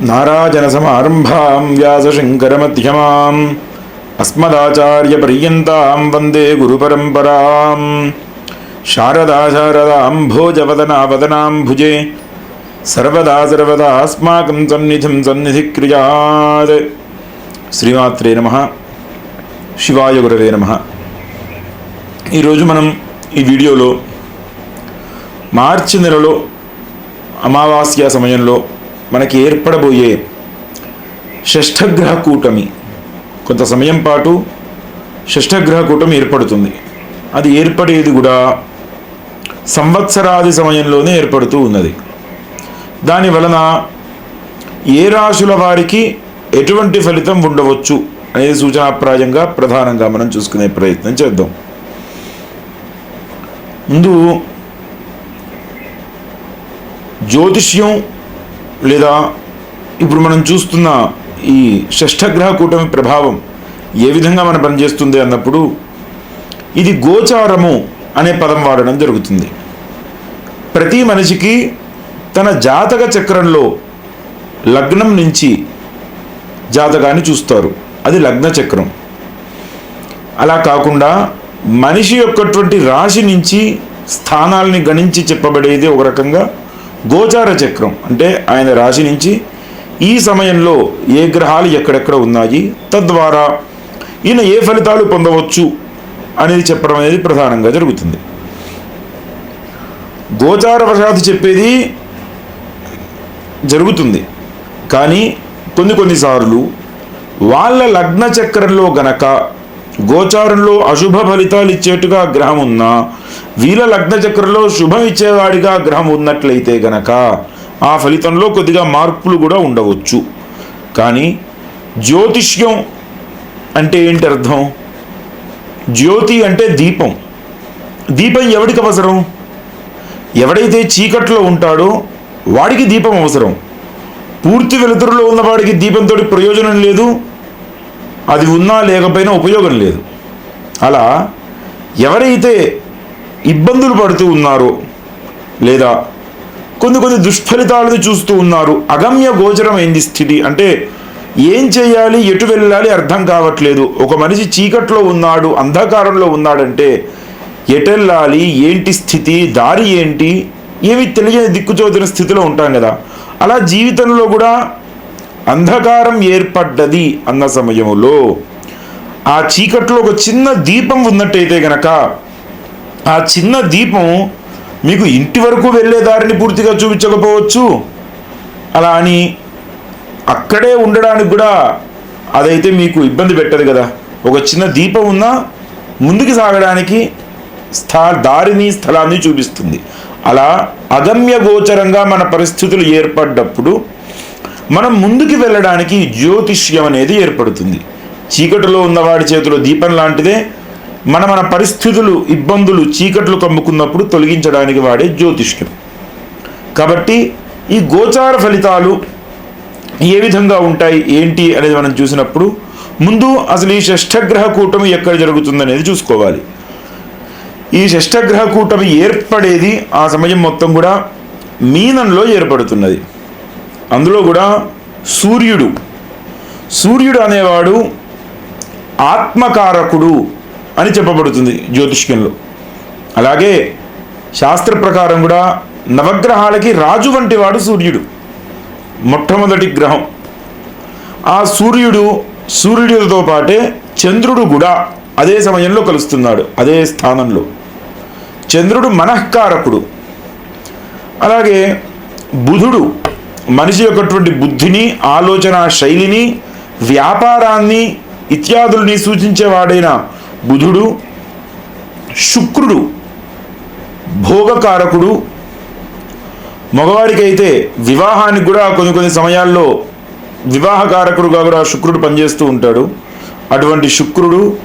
నారాజనసమారంభాం వ్యాసశంకరమధ్యమాం అస్మదాచార్యపర్యంతాం వందే గురుపరంపరాం శారదా శారదాం భోజవదనావదనాం భుజే సర్వదా సర్వదా అస్మాకం సన్నిధిం సన్నిధిక్రియాత్ శ్రీమాత్రే నమ శివాయ గురవే నమ ఈరోజు మనం ఈ వీడియోలో మార్చి నెలలో అమావాస్య సమయంలో మనకి ఏర్పడబోయే షష్ఠగ్రహ కూటమి. కొంత సమయం పాటు షష్ఠగ్రహ కూటమి ఏర్పడుతుంది. అది ఏర్పడేది కూడా సంవత్సరాది సమయంలోనే ఏర్పడుతూ ఉన్నది. దాని వలన ఏ రాశుల వారికి ఎటువంటి ఫలితం ఉండవచ్చు అనేది సూచనాప్రాయంగా ప్రధానంగా మనం చూసుకునే ప్రయత్నం చేద్దాం. ముందు జ్యోతిష్యం లేదా ఇప్పుడు మనం చూస్తున్న ఈ షష్ఠగ్రహ కూటమి ప్రభావం ఏ విధంగా మన పనిచేస్తుంది అన్నప్పుడు ఇది గోచారము అనే పదం వాడడం జరుగుతుంది. ప్రతి మనిషికి తన జాతక చక్రంలో లగ్నం నుంచి జాతకాన్ని చూస్తారు. అది లగ్న చక్రం. అలా కాకుండా మనిషి యొక్కటువంటి రాశి నుంచి స్థానాల్ని గణించి చెప్పబడేది ఒక రకంగా గోచార చక్రం అంటే ఆయన రాశి నుంచి ఈ సమయంలో ఏ గ్రహాలు ఎక్కడెక్కడ ఉన్నాయి తద్వారా ఈయన ఏ ఫలితాలు పొందవచ్చు అనేది చెప్పడం అనేది ప్రధానంగా జరుగుతుంది. గోచార వశాత్తు చెప్పేది జరుగుతుంది. కానీ కొన్ని కొన్నిసార్లు వాళ్ళ లగ్న చక్రంలో గనక గోచారంలో అశుభ ఫలితాలు ఇచ్చేట్టుగా గ్రహం ఉన్నా వీల లగ్న చక్రంలో శుభం ఇచ్చేవాడిగా గ్రహం ఉన్నట్లయితే గనక ఆ ఫలితంలో కొద్దిగా మార్పులు కూడా ఉండవచ్చు. కానీ జ్యోతిష్యం అంటే ఏంటి అర్థం? జ్యోతి అంటే దీపం. దీపం ఎవడికి అవసరం? ఎవడైతే చీకట్లో ఉంటాడో వాడికి దీపం అవసరం. పూర్తి వెలుతురులో ఉన్నవాడికి దీపంతో ప్రయోజనం లేదు. అది ఉన్నా లేకపోయినా ఉపయోగం లేదు. అలా ఎవరైతే ఇబ్బందులు పడుతూ ఉన్నారు లేదా కొన్ని కొన్ని దుష్ఫలితాలను చూస్తూ ఉన్నారు. అగమ్య గోచరమైంది స్థితి? అంటే ఏం చేయాలి? ఎటు వెళ్ళాలి? అర్థం కావట్లేదు. ఒక మనిషి చీకట్లో ఉన్నాడు అంధకారంలో ఉన్నాడంటే ఎటెళ్ళాలి? ఏంటి స్థితి? దారి ఏంటి? ఏమి తెలియని దిక్కుచోదిన స్థితిలో ఉంటాం కదా. అలా జీవితంలో కూడా అంధకారం ఏర్పడ్డది అన్న సమయంలో ఆ చీకట్లో ఒక చిన్న దీపం ఉన్నట్టయితే గనక ఆ చిన్న దీపం మీకు ఇంటి వరకు వెళ్ళే దారిని పూర్తిగా చూపించకపోవచ్చు. అలా అని అక్కడే ఉండడానికి కూడా అదైతే మీకు ఇబ్బంది పెట్టదు కదా. ఒక చిన్న దీపం ఉన్నా ముందుకు సాగడానికి స్థా దారిని స్థలాన్ని చూపిస్తుంది. అలా అగమ్య గోచరంగా మన పరిస్థితులు ఏర్పడ్డప్పుడు మనం ముందుకు వెళ్ళడానికి జ్యోతిష్యం అనేది ఏర్పడుతుంది. చీకటిలో ఉన్నవాడి చేతిలో దీపం లాంటిదే మన మన పరిస్థితులు ఇబ్బందులు చీకట్లు కమ్ముకున్నప్పుడు తొలగించడానికి వాడే జ్యోతిష్యం కాబట్టి ఈ గోచార ఫలితాలు ఏ విధంగా ఉంటాయి ఏంటి అనేది మనం చూసినప్పుడు ముందు అసలు ఈ షష్ఠగ్రహ కూటమి ఎక్కడ జరుగుతుందనేది చూసుకోవాలి. ఈ షష్ఠగ్రహ కూటమి ఏర్పడేది ఆ సమయం మొత్తం కూడా మీనంలో ఏర్పడుతున్నది. అందులో కూడా సూర్యుడు. సూర్యుడు అనేవాడు ఆత్మకారకుడు. అని చెప్పబడుతుంది జ్యోతిష్యంలో. అలాగే శాస్త్ర ప్రకారం కూడా నవగ్రహాలకి రాజు వంటి వాడు సూర్యుడు. మొట్టమొదటి గ్రహం. ఆ సూర్యుడు సూర్యుడితో పాటే చంద్రుడు కూడా అదే సమయంలో కలుస్తున్నాడు అదే స్థానంలో. చంద్రుడు మనఃకారకుడు. అలాగే బుధుడు మనిషి యొక్కటువంటి బుద్ధిని ఆలోచన శైలిని వ్యాపారాన్ని ఇత్యాదుల్ని సూచించేవాడైన బుధుడు శుక్రుడు భోగకారకుడు. మగవాడికైతే వివాహానికి కూడా కొన్ని కొన్ని సమయాల్లో వివాహకారకుడుగా కూడా శుక్రుడు పనిచేస్తూ ఉంటాడు. అటువంటి శుక్రుడు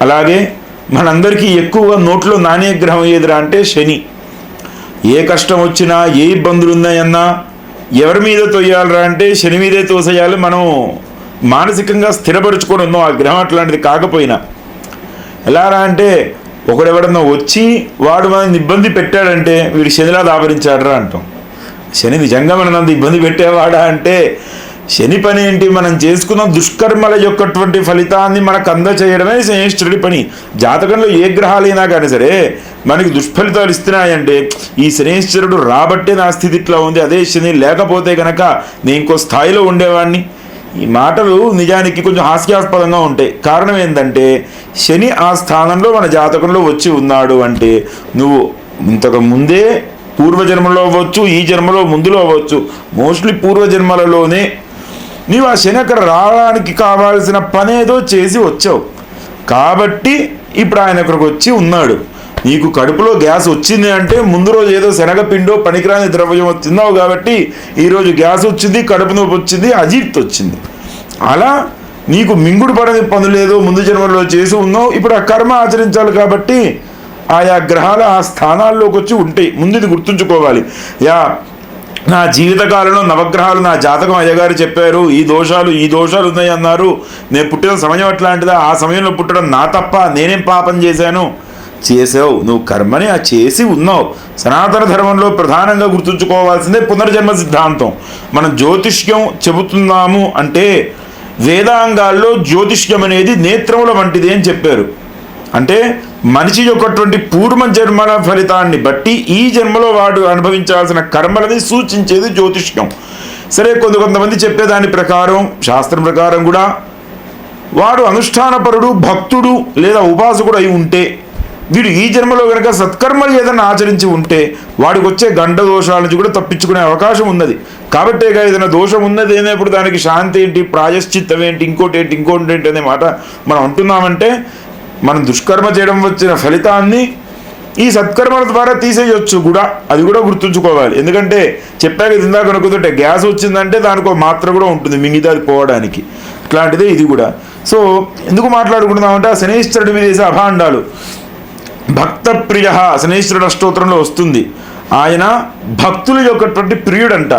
అలాగే మనందరికీ ఎక్కువగా నోట్లో నాణ్య గ్రహం ఏదిరా అంటే శని. ఏ కష్టం వచ్చినా ఏ ఇబ్బందులు ఉన్నాయన్నా ఎవరి మీద తొయ్యాలరా అంటే శని మీదే తోసేయాలి. మనం మానసికంగా స్థిరపరుచుకొని ఉన్నాం. ఆ గ్రహం అట్లాంటిది కాకపోయినా ఎలారా అంటే ఒకడెవడన్నా వచ్చి వాడు మనల్ని ఇబ్బంది పెట్టాడంటే వీడు శనిలా దాపరించాడరా అంటాం. శని నిజంగా మనం అంత ఇబ్బంది పెట్టేవాడా అంటే శని పని ఏంటి? మనం చేసుకున్న దుష్కర్మల యొక్కటువంటి ఫలితాన్ని మనకు అందచేయడమే శనిష్ఠుడి పని. జాతకంలో ఏ గ్రహాలైనా కానీ సరే మనకి దుష్ఫలితాలు ఇస్తున్నాయంటే ఈ శనిశ్వరుడు రాబట్టే నా స్థితి ఇట్లా ఉంది. అదే శని లేకపోతే కనుక నేను ఇంకో స్థాయిలో ఉండేవాడిని ఈ మాటలు నిజానికి కొంచెం హాస్యాస్పదంగా ఉంటాయి. కారణం ఏంటంటే శని ఆ స్థానంలో మన జాతకంలో వచ్చి ఉన్నాడు అంటే నువ్వు ఇంతకు ముందే పూర్వజన్మలో అవ్వచ్చు ఈ జన్మలో ముందులో అవ్వచ్చు మోస్ట్లీ పూర్వజన్మలలోనే నీవు ఆ శని అక్కడ రావడానికి కావాల్సిన పనేదో చేసి వచ్చావు. కాబట్టి ఇప్పుడు ఆయన అక్కడికి వచ్చి ఉన్నాడు. నీకు కడుపులో గ్యాస్ వచ్చింది అంటే ముందు రోజు ఏదో శనగపిండో పనికిరాని ద్రవ్యం తిన్నావు కాబట్టి ఈరోజు గ్యాస్ వచ్చింది కడుపు నొప్పి వచ్చింది అజీర్తి వచ్చింది. అలా నీకు మింగుడు పడని పనులేదో ముందు జన్మలో చేసి ఉన్నావు ఇప్పుడు ఆ కర్మ ఆచరించాలి కాబట్టి ఆయా గ్రహాలు ఆ స్థానాల్లోకి వచ్చి ఉంటాయి. ముందు ఇది గుర్తుంచుకోవాలి. యా నా జీవితకాలంలో నవగ్రహాలు నా జాతకం అయ్యగారు చెప్పారు ఈ దోషాలు ఈ దోషాలు ఉన్నాయి అన్నారు నేను పుట్టిన సమయం అట్లాంటిదా? ఆ సమయంలో పుట్టడం నా తప్ప నేనేం పాపం చేశాను? చేసావు. నువ్వు కర్మని ఆ చేసి ఉన్నావు. సనాతన ధర్మంలో ప్రధానంగా గుర్తుంచుకోవాల్సిందే పునర్జన్మ సిద్ధాంతం. మనం జ్యోతిష్యం చెబుతున్నాము అంటే వేదాంగాల్లో జ్యోతిష్యం అనేది నేత్రముల వంటిది అని చెప్పారు. అంటే మనిషి యొక్కటువంటి పూర్వ జన్మల ఫలితాన్ని బట్టి ఈ జన్మలో వాడు అనుభవించాల్సిన కర్మలని సూచించేది జ్యోతిష్యం. సరే కొంత కొంతమంది చెప్పేదాని ప్రకారం శాస్త్రం ప్రకారం కూడా వాడు అనుష్ఠానపరుడు భక్తుడు లేదా ఉపాసకుడు అయి ఉంటే వీడు ఈ జన్మలో కనుక సత్కర్మలు ఏదైనా ఆచరించి ఉంటే వాడికి వచ్చే గండ దోషాల నుంచి కూడా తప్పించుకునే అవకాశం ఉన్నది. కాబట్టేగా ఏదైనా దోషం ఉన్నది ఏమైనప్పుడు దానికి శాంతి ఏంటి ప్రాయశ్చిత్తం ఏంటి ఇంకోటి ఏంటి ఇంకోటి ఏంటి అనే మాట మనం అంటున్నామంటే మనం దుష్కర్మ చేయడం వచ్చిన ఫలితాన్ని ఈ సత్కర్మల ద్వారా తీసేయొచ్చు కూడా. అది కూడా గుర్తుంచుకోవాలి. ఎందుకంటే చెప్పాక ఇది ఇందాక అనుకుంటుంటే గ్యాస్ వచ్చిందంటే దానికి ఒక మాత్ర కూడా ఉంటుంది మిగతా అది పోవడానికి. అట్లాంటిదే ఇది కూడా. సో ఎందుకు మాట్లాడుకుంటున్నామంటే ఆ శనేశ్వరుడి మీద వేసే అభాండాలు. భక్త ప్రియ శనేశ్వరుడు అష్టోత్తరంలో వస్తుంది. ఆయన భక్తుల యొక్కటువంటి ప్రియుడంట.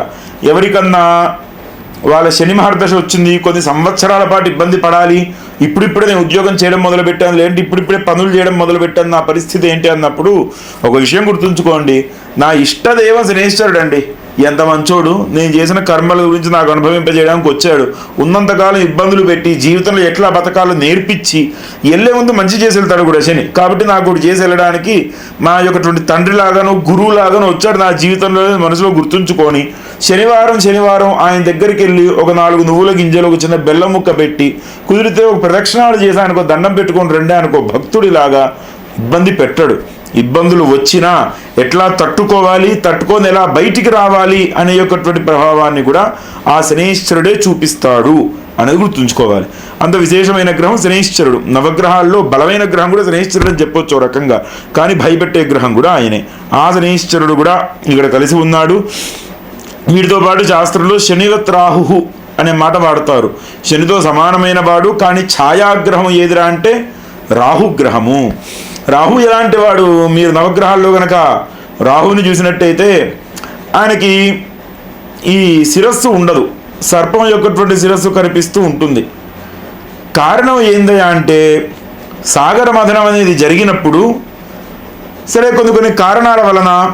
ఎవరికన్నా వాళ్ళ శని మహర్దశ వచ్చింది కొన్ని సంవత్సరాల పాటు ఇబ్బంది పడాలి ఇప్పుడిప్పుడే నేను ఉద్యోగం చేయడం మొదలుపెట్టాను లేదంటే ఇప్పుడిప్పుడే పనులు చేయడం మొదలుపెట్టాను నా పరిస్థితి ఏంటి అన్నప్పుడు ఒక విషయం గుర్తుంచుకోండి. నా ఇష్టదేవ శనేశ్వరుడు అండి ఎంత మంచోడు? నేను చేసిన కర్మల గురించి నాకు అనుభవింపజేయడానికి వచ్చాడు. ఉన్నంతకాలం ఇబ్బందులు పెట్టి జీవితంలో ఎట్లా బతకాలో నేర్పించి వెళ్ళే ముందు మంచి చేసి వెళ్తాడు కూడా శని. కాబట్టి నాకు ఒకటి చేసి వెళ్ళడానికి మా యొక్కటువంటి తండ్రిలాగాను గురువులాగాను వచ్చాడు నా జీవితంలో మనసులో గుర్తుంచుకొని. శనివారం శనివారం ఆయన దగ్గరికి వెళ్ళి ఒక నాలుగు నువ్వుల గింజలు ఒక చిన్న బెల్లం ముక్క పెట్టి కుదిరితే ఒక ప్రదక్షిణాలు చేసి ఆయనకు దండం పెట్టుకొని రెండే అనుకో భక్తుడిలాగా ఇబ్బంది పెట్టాడు. ఇబ్బందులు వచ్చినా ఎట్లా తట్టుకోవాలి తట్టుకొని ఎలా బయటికి రావాలి అనే యొక్కటువంటి ప్రభావాన్ని కూడా ఆ శనేశ్వరుడే చూపిస్తాడు అనేది గుర్తుంచుకోవాలి అంత విశేషమైన గ్రహం శనేశ్వరుడు. నవగ్రహాల్లో బలమైన గ్రహం కూడా శనేశ్వరుడు అని చెప్పొచ్చు రకంగా. కానీ భయపెట్టే గ్రహం కూడా ఆయనే. ఆ శనేశ్వరుడు కూడా ఇక్కడ కలిసి ఉన్నాడు. వీటితో పాటు శాస్త్రంలో శనివత్రాహు అనే మాట వాడతారు. శనితో సమానమైన వాడు కానీ ఛాయాగ్రహం ఏదిరా అంటే రాహుగ్రహము. రాహు ఎలాంటి వాడు? మీరు నవగ్రహాల్లో గనక రాహుని చూసినట్టయితే ఆయనకి ఈ శిరస్సు ఉండదు. సర్పం యొక్కటువంటి శిరస్సు కనిపిస్తూ ఉంటుంది. కారణం ఏందయ్యా అంటే సాగర మథనం అనేది జరిగినప్పుడు సరే కొన్ని కొన్ని కారణాల వలన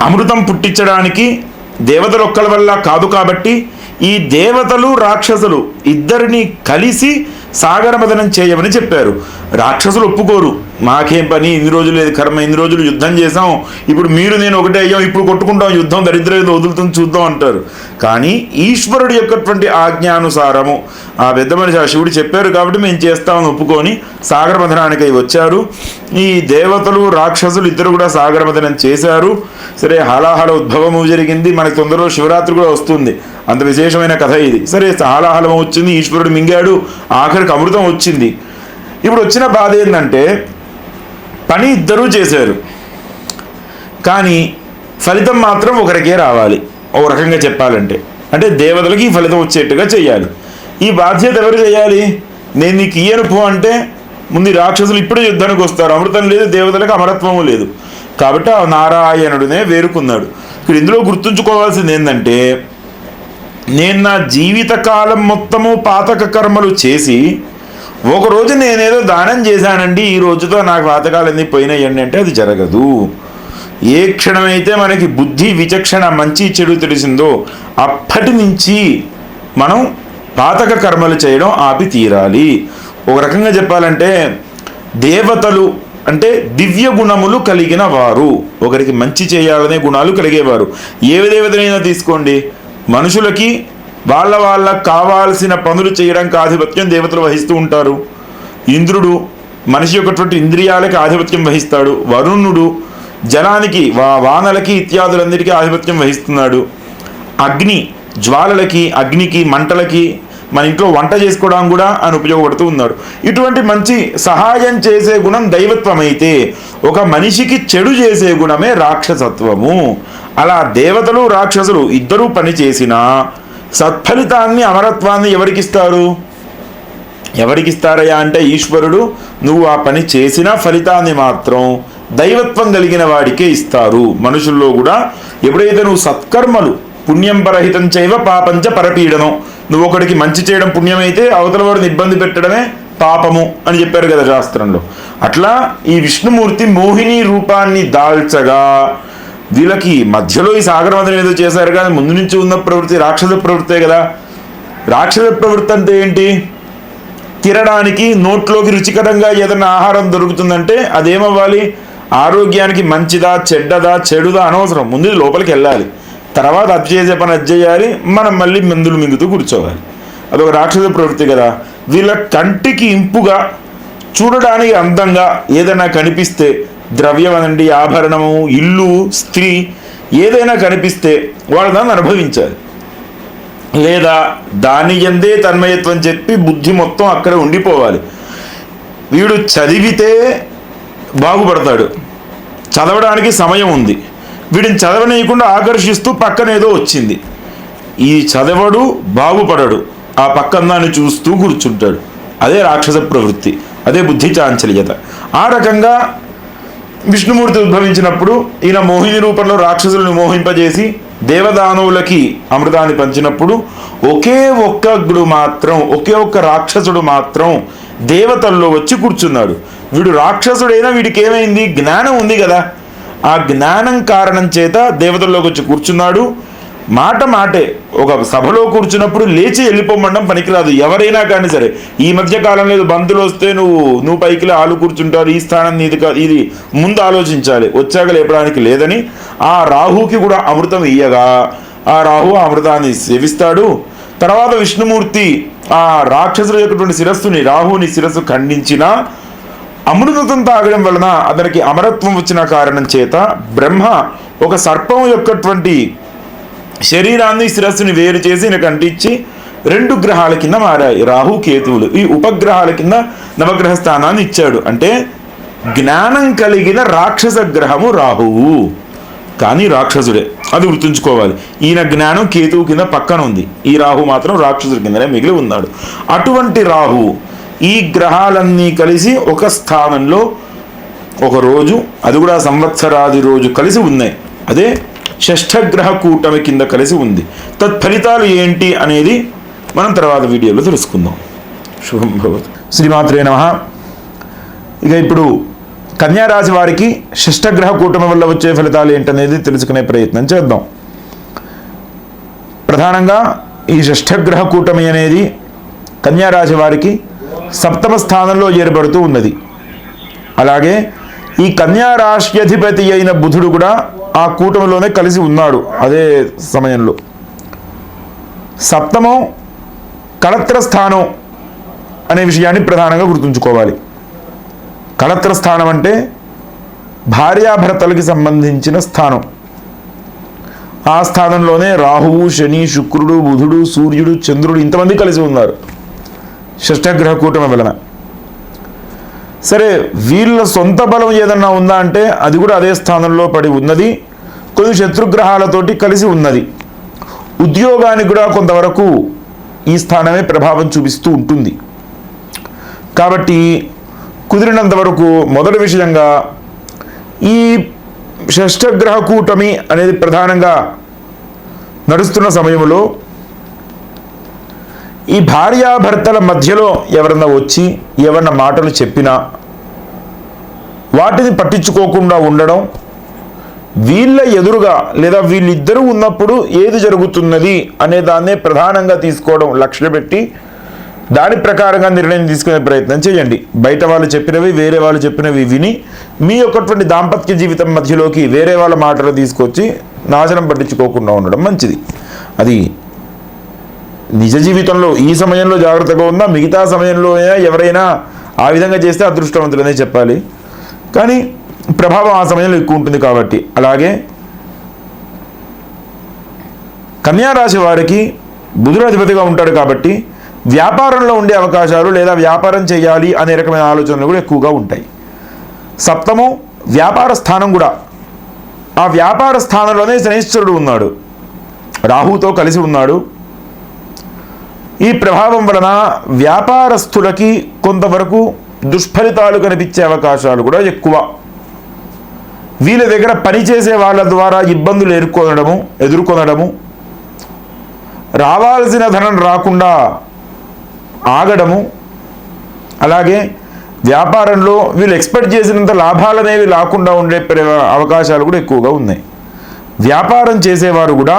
అమృతం పుట్టించడానికి దేవతలు ఒక్కల వల్ల కాదు కాబట్టి ఈ దేవతలు రాక్షసులు ఇద్దరిని కలిసి సాగర మథనం చేయమని చెప్పారు. రాక్షసులు ఒప్పుకోరు. మాకేం పని? ఇన్ని రోజులు లేదు కర్మ ఇన్ని రోజులు యుద్ధం చేసాం ఇప్పుడు మీరు నేను ఒకటే అయ్యాం ఇప్పుడు కొట్టుకుంటాం యుద్ధం దరిద్ర ఏదో వదులుతుంది చూద్దాం అంటారు. కానీ ఈశ్వరుడు యొక్కటువంటి ఆజ్ఞానుసారము ఆ పెద్ద మనిషి ఆ శివుడు చెప్పారు కాబట్టి మేము చేస్తామని ఒప్పుకొని సాగరమథనానికి వచ్చారు. ఈ దేవతలు రాక్షసులు ఇద్దరు కూడా సాగరమథనం చేశారు. సరే హలాహల ఉద్భవము జరిగింది. మనకి తొందరలో శివరాత్రి కూడా వస్తుంది. అంత విశేషమైన కథ ఇది. సరే హలాహలం వచ్చింది ఈశ్వరుడు మింగాడు ఆఖరికి అమృతం వచ్చింది. ఇప్పుడు వచ్చిన బాధ ఏంటంటే పని ఇద్దరూ చేశారు. కానీ ఫలితం మాత్రం ఒకరికే రావాలి. ఒక రకంగా చెప్పాలంటే. అంటే దేవతలకి ఈ ఫలితం వచ్చేట్టుగా చేయాలి ఈ బాధ్యత ఎవరు చేయాలి? నేను నీకు ఇయ్యను పో అంటే ముందు రాక్షసులు ఇప్పుడే యుద్ధానికి వస్తారు. అమృతం లేదు దేవతలకు అమరత్వము లేదు. కాబట్టి ఆ నారాయణుడినే వేరుకున్నాడు. ఇక్కడ ఇందులో గుర్తుంచుకోవాల్సింది ఏంటంటే నేను నా జీవితకాలం మొత్తము పాతక కర్మలు చేసి ఒకరోజు నేనేదో దానం చేశానండి ఈ రోజుతో నాకు పాతకాలన్నీ పోయినాయండి అంటే అది జరగదు. ఏ క్షణమైతే మనకి బుద్ధి విచక్షణ మంచి చెడు తెలిసిందో అప్పటి నుంచి మనం పాతక కర్మలు చేయడం ఆపి తీరాలి. ఒక రకంగా చెప్పాలంటే దేవతలు అంటే దివ్య గుణములు కలిగిన వారు. ఒకరికి మంచి చేయాలనే గుణాలు కలిగేవారు. ఏ దేవతనైనా తీసుకోండి? మనుషులకి వాళ్ళ వాళ్ళకు కావాల్సిన పనులు చేయడానికి ఆధిపత్యం దేవతలు వహిస్తూ ఉంటారు. ఇంద్రుడు మనిషి యొక్కటువంటి ఇంద్రియాలకి ఆధిపత్యం వహిస్తాడు. వరుణుడు జలానికి వా వానలకి ఇత్యాదులందరికీ ఆధిపత్యం వహిస్తున్నాడు. అగ్ని జ్వాలలకి అగ్నికి మంటలకి మన ఇంట్లో వంట చేసుకోవడానికి కూడా ఆయన ఉపయోగపడుతూ ఉన్నాడు. ఇటువంటి మంచి సహాయం చేసే గుణం దైవత్వం అయితే ఒక మనిషికి చెడు చేసే గుణమే రాక్షసత్వము. అలా దేవతలు రాక్షసులు ఇద్దరూ పని చేసినా సత్ఫలితాన్ని అమరత్వాన్ని ఎవరికిస్తారు? ఎవరికిస్తారయ్యా అంటే ఈశ్వరుడు నువ్వు ఆ పని చేసిన ఫలితాన్ని మాత్రం దైవత్వం కలిగిన వాడికే ఇస్తారు. మనుషుల్లో కూడా ఎప్పుడైతే నువ్వు సత్కర్మలు పుణ్యం పరహితం చేయవ పాపంచ పరపీడనం నువ్వు ఒకడికి మంచి చేయడం పుణ్యమైతే అవతల వాడిని ఇబ్బంది పెట్టడమే పాపము అని చెప్పారు కదా శాస్త్రంలో. అట్లా ఈ విష్ణుమూర్తి మోహిని రూపాన్ని దాల్చగా వీళ్ళకి మధ్యలో ఈ సాగరమదనం ఏదో చేశారు కానీ ముందు నుంచి ఉన్న ప్రవృత్తి రాక్షస ప్రవృత్తే కదా. రాక్షస ప్రవృత్తి అంటే ఏంటి? తినడానికి నోట్లోకి రుచికరంగా ఏదైనా ఆహారం దొరుకుతుందంటే అదేమవ్వాలి? ఆరోగ్యానికి మంచిదా చెడ్డదా చెడుదా అనవసరం. ముందు లోపలికి వెళ్ళాలి. తర్వాత అది చేసే పని అది చేయాలి. మనం మళ్ళీ మందులు మింగుతూ కూర్చోవాలి. అదొక రాక్షస ప్రవృత్తి కదా. వీళ్ళ కంటికి ఇంపుగా చూడడానికి అందంగా ఏదైనా కనిపిస్తే ద్రవ్యం అనండి ఆభరణము ఇల్లు స్త్రీ ఏదైనా కనిపిస్తే వాడు దాన్ని అనుభవించాలి. లేదా దాని ఎందే తన్మయత్వం చెప్పి బుద్ధి మొత్తం అక్కడ ఉండిపోవాలి. వీడు చదివితే బాగుపడతాడు. చదవడానికి సమయం ఉంది. వీడిని చదవనీయకుండా ఆకర్షిస్తూ పక్కన ఏదో వచ్చింది. ఈ చదవడు బాగుపడడు. ఆ పక్కన దాన్ని చూస్తూ కూర్చుంటాడు. అదే రాక్షస ప్రవృత్తి అదే బుద్ధి చాంచల్యత. ఆ రకంగా విష్ణుమూర్తి ఉద్భవించినప్పుడు ఈయన మోహిని రూపంలో రాక్షసులను మోహింపజేసి దేవదానవులకి అమృతాన్ని పంచినప్పుడు ఒకే ఒక్కడు మాత్రం ఒకే ఒక్క రాక్షసుడు మాత్రం దేవతల్లో వచ్చి కూర్చున్నాడు. వీడు రాక్షసుడైనా వీడికి ఏమైంది? జ్ఞానం ఉంది కదా. ఆ జ్ఞానం కారణం చేత దేవతల్లోకి వచ్చి కూర్చున్నాడు. మాట మాటే ఒక సభలో కూర్చున్నప్పుడు లేచి వెళ్ళిపోమండం పనికిరాదు. ఎవరైనా కానీ సరే ఈ మధ్య కాలంలో బంతులు వస్తే నువ్వు నువ్వు పైకి ఆలు కూర్చుంటారు ఈ స్థానం నీది కాదు ఇది ముందు ఆలోచించాలి. వచ్చాక లేపడానికి లేదని ఆ రాహుకి కూడా అమృతం ఇయ్యగా. ఆ రాహు ఆ అమృతాన్ని సేవిస్తాడు. తర్వాత విష్ణుమూర్తి ఆ రాక్షసుల యొక్కటువంటి శిరస్సుని రాహుని శిరస్సు ఖండించిన అమృతం తాగడం వలన అతనికి అమరత్వం వచ్చిన కారణం చేత బ్రహ్మ ఒక సర్పం యొక్కటువంటి శరీరాన్ని శిరస్సుని వేరు చేసి ఈయనకు అంటించి రెండు గ్రహాల కింద మారాయి. రాహు కేతువులు. ఈ ఉపగ్రహాల కింద నవగ్రహ స్థానాన్ని ఇచ్చాడు. అంటే జ్ఞానం కలిగిన రాక్షస గ్రహము రాహువు. కానీ రాక్షసుడే. అది గుర్తుంచుకోవాలి. ఈయన జ్ఞానం కేతువు కింద పక్కన ఉంది. ఈ రాహు మాత్రం రాక్షసుడి కిందనే మిగిలి ఉన్నాడు. అటువంటి రాహు ఈ గ్రహాలన్నీ కలిసి ఒక స్థానంలో ఒక రోజు అది కూడా సంవత్సరాది రోజు కలిసి ఉన్నాయి. అదే షష్ఠగ్రహ కూటమి కింద కలిసి ఉంది. తత్ఫలితాలు ఏంటి అనేది మనం తర్వాత వీడియోలో తెలుసుకుందాం. శుభం భవతు. శ్రీమాత్రే నమ. ఇక ఇప్పుడు కన్యారాశి వారికి షష్ఠగ్రహ కూటమి వల్ల వచ్చే ఫలితాలు ఏంటనేది తెలుసుకునే ప్రయత్నం చేద్దాం. ప్రధానంగా ఈ షష్ఠగ్రహ కూటమి అనేది కన్యారాశి వారికి సప్తమ స్థానంలో ఏర్పడుతూ ఉన్నది. అలాగే ఈ కన్యా అయిన బుధుడు కూడా ఆ కూటమిలోనే కలిసి ఉన్నాడు అదే సమయంలో. సప్తమం కళత్ర స్థానం అనే విషయాన్ని ప్రధానంగా గుర్తుంచుకోవాలి. కళత్ర స్థానం అంటే భార్యాభర్తలకి సంబంధించిన స్థానం. ఆ స్థానంలోనే రాహువు శని శుక్రుడు బుధుడు సూర్యుడు చంద్రుడు ఇంతమంది కలిసి ఉన్నారు. షష్టగ్రహ కూటమి వలన. సరే వీళ్ళ సొంత బలం ఏదన్నా ఉందా అంటే అది కూడా అదే స్థానంలో పడి ఉన్నది. కొన్ని శత్రుగ్రహాలతోటి కలిసి ఉన్నది. ఉద్యోగానికి కూడా కొంతవరకు ఈ స్థానమే ప్రభావం చూపిస్తూ ఉంటుంది. కాబట్టి కుదిరినంత వరకు మొదటి విషయంగా ఈ షష్ఠగ్రహ కూటమి అనేది ప్రధానంగా నడుస్తున్న సమయంలో ఈ భార్యాభర్తల మధ్యలో ఎవరన్నా వచ్చి ఎవరన్నా మాటలు చెప్పినా వాటిని పట్టించుకోకుండా ఉండడం వీళ్ళ ఎదురుగా లేదా వీళ్ళిద్దరూ ఉన్నప్పుడు ఏది జరుగుతున్నది అనే దాన్నే ప్రధానంగా తీసుకోవడం లక్ష్య పెట్టి దాని ప్రకారంగా నిర్ణయం తీసుకునే ప్రయత్నం చేయండి. బయట వాళ్ళు చెప్పినవి వేరే వాళ్ళు చెప్పినవి విని మీ యొక్కటువంటి దాంపత్య జీవితం మధ్యలోకి వేరే వాళ్ళ మాటలు తీసుకొచ్చి నాశనం పట్టించుకోకుండా ఉండడం మంచిది. అది నిజ జీవితంలో ఈ సమయంలో జాగ్రత్తగా ఉందా మిగతా సమయంలో ఎవరైనా ఆ విధంగా చేస్తే అదృష్టవంతులనే చెప్పాలి. కానీ ప్రభావం ఆ సమయంలో ఎక్కువ ఉంటుంది కాబట్టి. అలాగే కన్యారాశి వారికి బుధుడు అధిపతిగా ఉంటాడు కాబట్టి వ్యాపారంలో ఉండే అవకాశాలు లేదా వ్యాపారం చేయాలి అనే రకమైన ఆలోచనలు కూడా ఎక్కువగా ఉంటాయి. సప్తము వ్యాపార స్థానం కూడా. ఆ వ్యాపార స్థానంలోనే శనీశ్వరుడు ఉన్నాడు. రాహుతో కలిసి ఉన్నాడు. ఈ ప్రభావం వలన వ్యాపారస్తులకి కొంతవరకు దుష్ఫలితాలు కనిపించే అవకాశాలు కూడా ఎక్కువ. వీళ్ళ దగ్గర పనిచేసే వాళ్ళ ద్వారా ఇబ్బందులు ఎదుర్కొనడము ఎదుర్కొనడము. రావాల్సిన ధనం రాకుండా ఆగడము. అలాగే వ్యాపారంలో వీళ్ళు ఎక్స్పెక్ట్ చేసినంత లాభాలు అనేవి రాకుండా ఉండే అవకాశాలు కూడా ఎక్కువగా ఉన్నాయి. వ్యాపారం చేసేవారు కూడా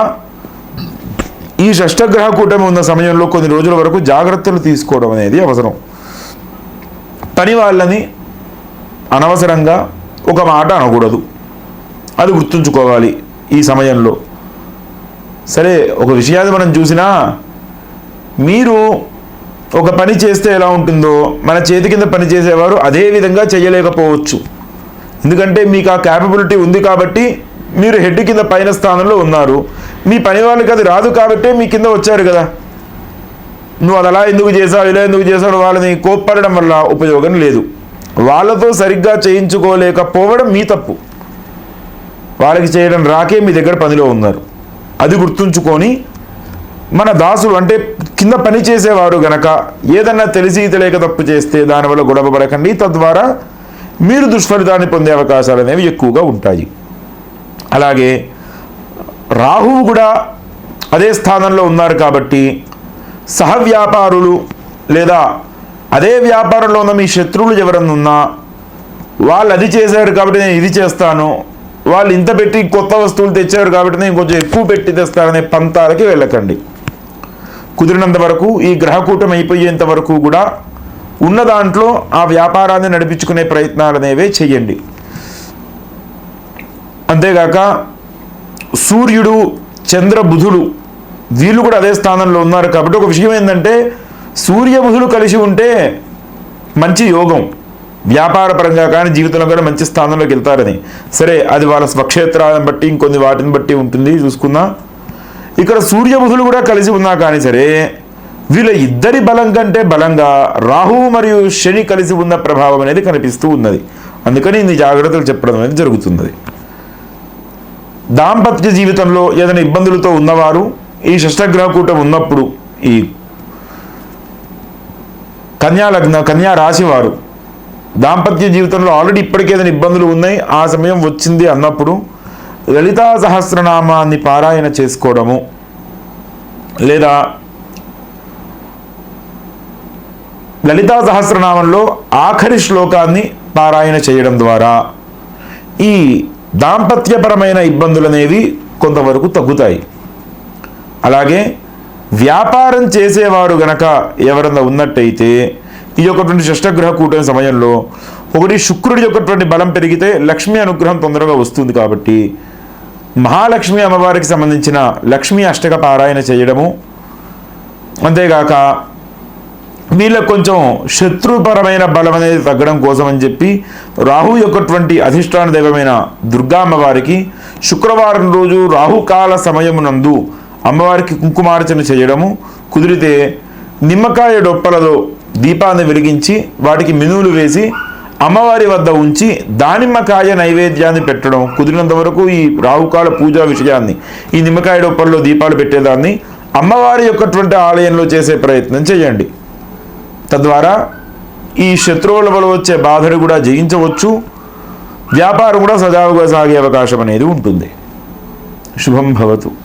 ఈ షష్టగ్రహ కూటమి ఉన్న సమయంలో కొన్ని రోజుల వరకు జాగ్రత్తలు తీసుకోవడం అనేది అవసరం. పని వాళ్ళని అనవసరంగా ఒక మాట అనకూడదు. అది గుర్తుంచుకోవాలి ఈ సమయంలో. సరే ఒక విషయాన్ని మనం చూసినా మీరు ఒక పని చేస్తే ఎలా ఉంటుందో మన చేతి కింద పని చేసేవారు అదే విధంగా చేయలేకపోవచ్చు. ఎందుకంటే మీకు ఆ క్యాపబిలిటీ ఉంది కాబట్టి మీరు హెడ్ కింద పైన స్థానంలో ఉన్నారు. మీ పని వాళ్ళకి అది రాదు కాబట్టే మీ కింద వచ్చారు కదా. నువ్వు అది అలా ఎందుకు చేసావు ఇలా ఎందుకు చేసావు వాళ్ళని కోప్పడడం వల్ల ఉపయోగం లేదు. వాళ్ళతో సరిగ్గా చేయించుకోలేకపోవడం మీ తప్పు. వాళ్ళకి చేయడం రాకే మీ దగ్గర పనిలో ఉన్నారు. అది గుర్తుంచుకొని మన దాసులు అంటే కింద పని చేసేవారు గనక ఏదన్నా తెలిసి తెలియక తప్పు చేస్తే దానివల్ల గొడవ పడకండి. తద్వారా మీరు దుష్ఫలితాన్ని పొందే అవకాశాలు అనేవి ఎక్కువగా ఉంటాయి. అలాగే రాహువు కూడా అదే స్థానంలో ఉన్నారు కాబట్టి సహవ్యాపారులు లేదా అదే వ్యాపారంలో ఉన్న మీ శత్రువులు ఎవరన్నా ఉన్నా వాళ్ళు అది చేశారు కాబట్టి నేను ఇది చేస్తాను. వాళ్ళు ఇంత పెట్టి కొత్త వస్తువులు తెచ్చారు కాబట్టి నేను కొంచెం ఎక్కువ పెట్టి తెస్తాననే పంతాలకి వెళ్ళకండి. కుదిరినంత వరకు ఈ గ్రహకూటం అయిపోయేంత వరకు కూడా ఉన్న దాంట్లో ఆ వ్యాపారాన్ని నడిపించుకునే ప్రయత్నాలు అనేవే చేయండి అంతేగాక సూర్యుడు చంద్ర బుధుడు వీళ్ళు కూడా అదే స్థానంలో ఉన్నారు కాబట్టి ఒక విషయం ఏంటంటే సూర్యబుధులు కలిసి ఉంటే మంచి యోగం. వ్యాపార పరంగా కానీ జీవితంలో కూడా మంచి స్థానంలోకి వెళ్తారని. సరే అది వాళ్ళ స్వక్షేత్రాలను బట్టి ఇంకొన్ని వాటిని బట్టి ఉంటుంది చూసుకుందాం. ఇక్కడ సూర్యబుధులు కూడా కలిసి ఉన్నా కానీ సరే వీళ్ళ ఇద్దరి బలం కంటే బలంగా రాహువు మరియు శని కలిసి ఉన్న ప్రభావం అనేది కనిపిస్తూ ఉన్నది. అందుకని ఇన్ని జాగ్రత్తలు చెప్పడం అనేది జరుగుతున్నది. దాంపత్య జీవితంలో ఏదైనా ఇబ్బందులతో ఉన్నవారు ఈ షష్టగ్రహ కూటం ఉన్నప్పుడు ఈ కన్యా కన్యా రాశి వారు. దాంపత్య జీవితంలో ఆల్రెడీ ఇప్పటికే ఏదైనా ఇబ్బందులు ఉన్నాయి ఆ సమయం వచ్చింది అన్నప్పుడు లలితా సహస్రనామాన్ని పారాయణ చేసుకోవడము లేదా లలితా సహస్రనామంలో ఆఖరి శ్లోకాన్ని పారాయణ చేయడం ద్వారా ఈ దాంపత్యపరమైన ఇబ్బందులు అనేవి కొంతవరకు తగ్గుతాయి. అలాగే వ్యాపారం చేసేవారు గనక ఎవరన్నా ఉన్నట్టయితే ఈ యొక్కటువంటి షష్టగ్రహ కూటమి సమయంలో ఒకటి శుక్రుడి యొక్కటువంటి బలం పెరిగితే లక్ష్మీ అనుగ్రహం తొందరగా వస్తుంది కాబట్టి మహాలక్ష్మి అమ్మవారికి సంబంధించిన లక్ష్మీ అష్టక పారాయణ చేయడము. అంతేగాక వీళ్ళకు కొంచెం శత్రుపరమైన బలం అనేది తగ్గడం కోసం అని చెప్పి రాహు యొక్కటువంటి అధిష్టాన దైవమైన దుర్గా అమ్మవారికి శుక్రవారం రోజు రాహుకాల సమయమునందు అమ్మవారికి కుంకుమార్చన చేయడము కుదిరితే నిమ్మకాయ డొప్పలలో దీపాన్ని వెలిగించి వాటికి మినువులు వేసి అమ్మవారి వద్ద ఉంచి దానిమ్మకాయ నైవేద్యాన్ని పెట్టడం కుదిరినంత వరకు ఈ రావుకాల పూజా విషయాన్ని ఈ నిమ్మకాయ డొప్పల్లో దీపాలు పెట్టేదాన్ని అమ్మవారి యొక్కటువంటి ఆలయంలో చేసే ప్రయత్నం చేయండి. తద్వారా ఈ శత్రువుల వల్ల వచ్చే బాధను కూడా జయించవచ్చు వ్యాపారం కూడా సజావుగా సాగే అవకాశం అనేది ఉంటుంది. శుభం భవతు.